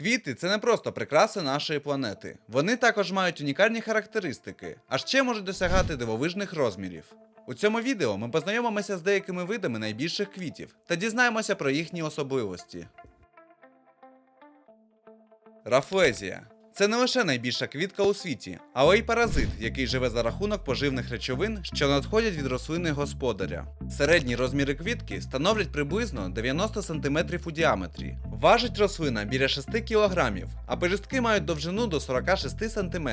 Квіти це не просто прикраси нашої планети. Вони також мають унікальні характеристики, а ще можуть досягати дивовижних розмірів. У цьому відео ми познайомимося з деякими видами найбільших квітів та дізнаємося про їхні особливості. Рафлезія це не лише найбільша квітка у світі, але й паразит, який живе за рахунок поживних речовин, що надходять від рослини господаря. Середні розміри квітки становлять приблизно 90 см у діаметрі. Важить рослина біля 6 кг, а пелюстки мають довжину до 46 см.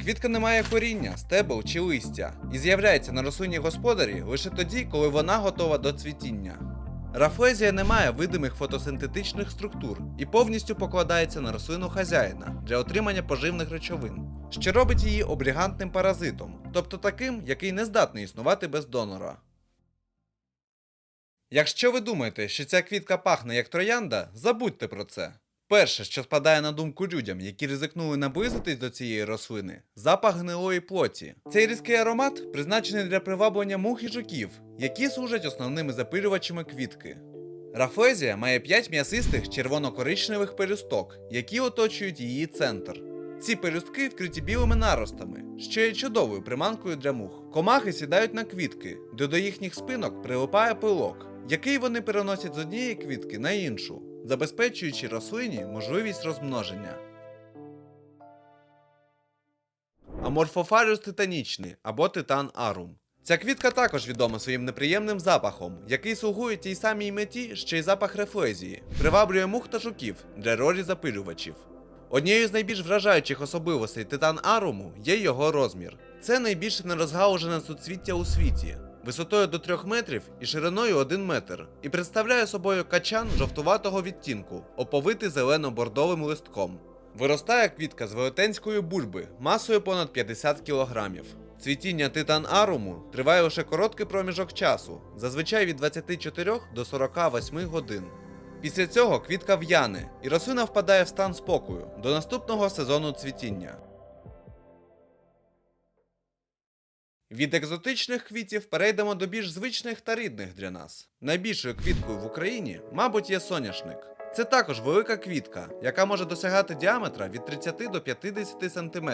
Квітка не має коріння, стебел чи листя і з'являється на рослині господарі лише тоді, коли вона готова до цвітіння. Рафлезія не має видимих фотосинтетичних структур і повністю покладається на рослину хазяїна для отримання поживних речовин, що робить її облігантним паразитом, тобто таким, який не здатний існувати без донора. Якщо ви думаєте, що ця квітка пахне як троянда, забудьте про це. Перше, що спадає на думку людям, які ризикнули наблизитись до цієї рослини, запах гнилої плоті. Цей різкий аромат призначений для приваблення мух і жуків, які служать основними запилювачами квітки. Рафлезія має 5 м'ясистих червоно-коричневих пелюсток, які оточують її центр. Ці пелюстки вкриті білими наростами, що є чудовою приманкою для мух. Комахи сідають на квітки, де до їхніх спинок прилипає пилок, який вони переносять з однієї квітки на іншу, забезпечуючи рослині можливість розмноження. Аморфофалюс титанічний або титан арум. Ця квітка також відома своїм неприємним запахом, який слугує тій самій меті, що й запах рефлезії, приваблює мух та жуків для ролі запилювачів. Однією з найбільш вражаючих особливостей титан аруму є його розмір. Це найбільше нерозгалужене суцвіття у світі, висотою до 3 метрів і шириною 1 метр, і представляє собою качан жовтуватого відтінку, оповитий зелено-бордовим листком. Виростає квітка з велетенської бульби масою понад 50 кг. Цвітіння титан аруму триває лише короткий проміжок часу, зазвичай від 24 до 48 годин. Після цього квітка в'яне, і рослина впадає в стан спокою до наступного сезону цвітіння. Від екзотичних квітів перейдемо до більш звичних та рідних для нас. Найбільшою квіткою в Україні, мабуть, є соняшник. Це також велика квітка, яка може досягати діаметра від 30 до 50 см.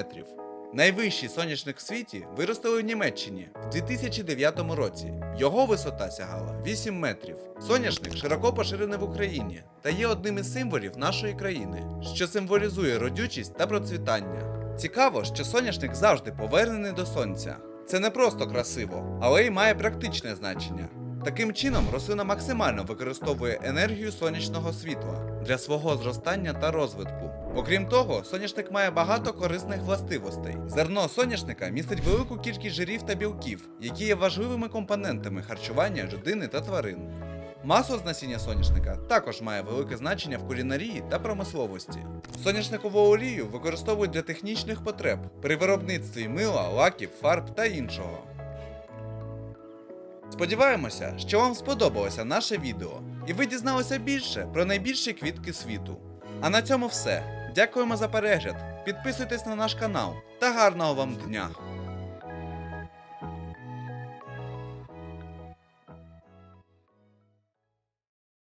Найвищий соняшник в світі виростили в Німеччині в 2009 році. Його висота сягала 8 метрів. Соняшник широко поширений в Україні та є одним із символів нашої країни, що символізує родючість та процвітання. Цікаво, що соняшник завжди повернений до сонця. Це не просто красиво, але й має практичне значення. Таким чином, рослина максимально використовує енергію сонячного світла для свого зростання та розвитку. Окрім того, соняшник має багато корисних властивостей. Зерно соняшника містить велику кількість жирів та білків, які є важливими компонентами харчування людини та тварин. Масло з соняшника також має велике значення в кулінарії та промисловості. Соняшникову олію використовують для технічних потреб при виробництві мила, лаків, фарб та іншого. Сподіваємося, що вам сподобалося наше відео, і ви дізналися більше про найбільші квітки світу. А на цьому все. Дякуємо за перегляд. Підписуйтесь на наш канал та гарного вам дня!